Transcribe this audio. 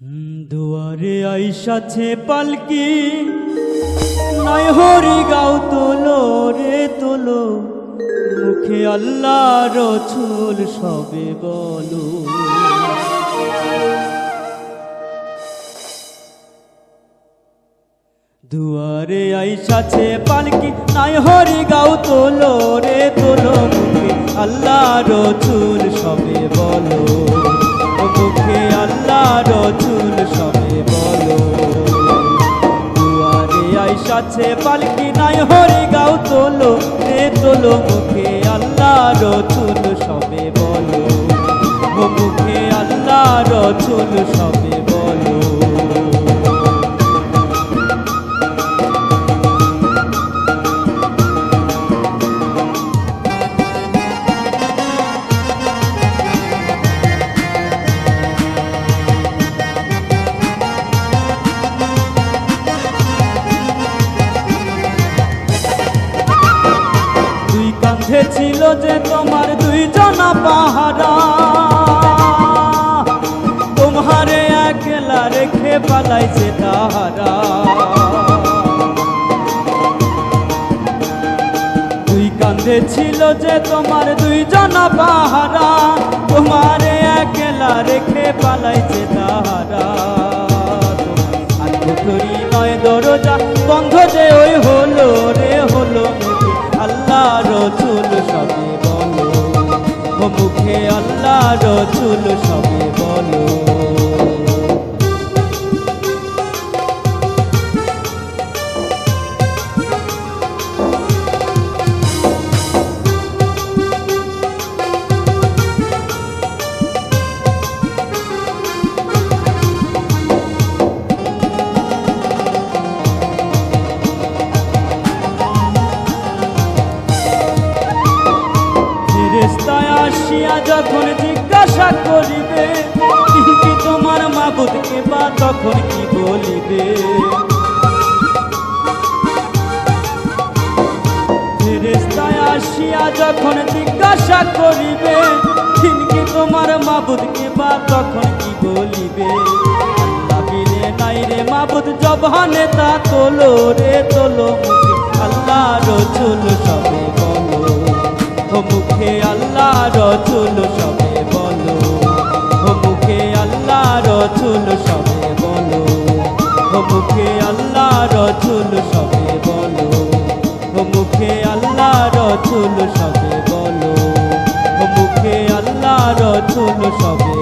দুয়ারে আইসাছে পালকি নয় হরি গাও তোলো রে তোলো, মুখে আল্লাহ রছুল সবে বলো। দুয়ারে আইসাছে পালকি, নাই হরি গাও তোলো রে তোলো, মুখে আল্লাহ রছুল সবে বলো। আইসাছে পালকি নাই হরি গাও তোলো রে তোলো মুখে আল্লাহ রছুল কান্ধে ছিল যে তোমার দুই জনা পাহারা তোমারে একলা রেখে পালাইছে তাহারা। দুই কান্ধে ছিল যে তোমার দুই জনা পাহারা তোমারে একলা রেখে পালাইছে তাহারা। কুঠুরি নয় দরজা বন্ধ যে ওই হলো রচুল সবে আসিয়া যখন জিজ্ঞাসা করিবে কি তোমার মাবুদকে বা তখন কি বলিবে? আসিয়া যখন জিজ্ঞাসা করিবে কি তোমার মাবুদকে বা তখন কি বলিবে? বিনে নাই রে মাবুদ, জবানে তা তোলো রে। আল্লাহ সবে বলো। ও মুখে আল্লাহ সবে বলো। ও মুখে আল্লাহ সবে বলো। ও মুখে আল্লাহ সবে বলো। সবে